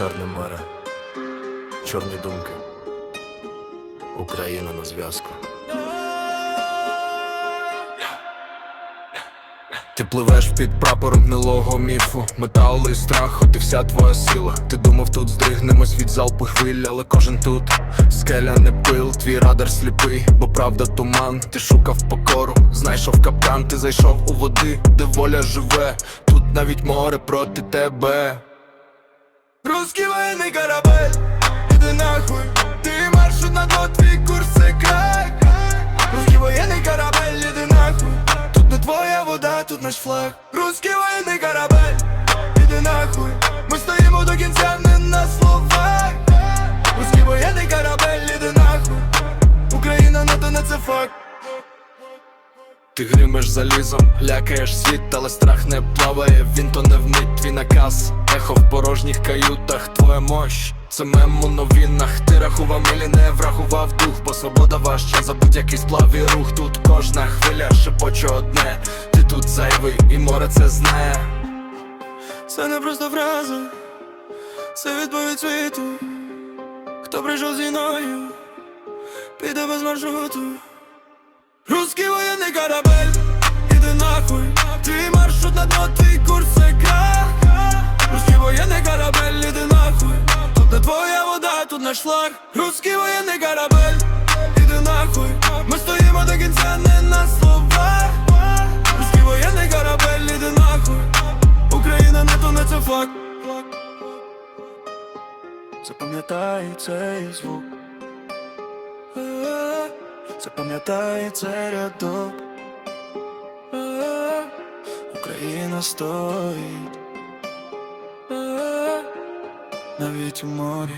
Чорне море, чорні думки. Україна на зв'язку. Ти пливеш під прапором гнилого міфу, метал і страх, от і вся твоя сила. Ти думав, тут здригнемось від залпу хвиль, але кожен тут скеля не пил, твій радар сліпий, бо правда туман. Ти шукав покору, знайшов капкан, ти зайшов у води, де воля живе. Тут навіть море проти тебе Русский военный корабель, иди нахуй Ты маршрут на дно, твій курс це край Русский военный корабель, иди нахуй Тут не твоя вода, тут наш флаг Русский военный корабель, іди нахуй Ми стоїмо до кінця не на словах Русский военный корабель, іди нахуй Україна на то не це факт Ти гримеш залізом, лякаєш світ, але страх не плаває, він то не вмить твій наказ. Ехо в порожніх каютах, твоя мощ. Це мем у новинах, ти рахував милі, не врахував дух, бо свобода важча за будь-який сплав і рух. Тут кожна хвиля шепоче одне. Ти тут зайвий, і море це знає. Це не просто фраза, це відповідь світу. Хто прийшов зі мною, піде без маршруту. Русский воєнний корабель, іди нахуй. Твій маршрут на дно, твій курс це крах. Русский воєнний корабель, іди нахуй. Тут не твоя вода, тут наш флаг. Русский воєнний корабель, іди нахуй. Ми стоїмо до кінця не на словах. Русский воєнний корабель, іди нахуй. Україна не то не це факт. Запам'ятай цей звук. Запам'ятай цей рядок. Україна стоїть. Е, Навіть у морі.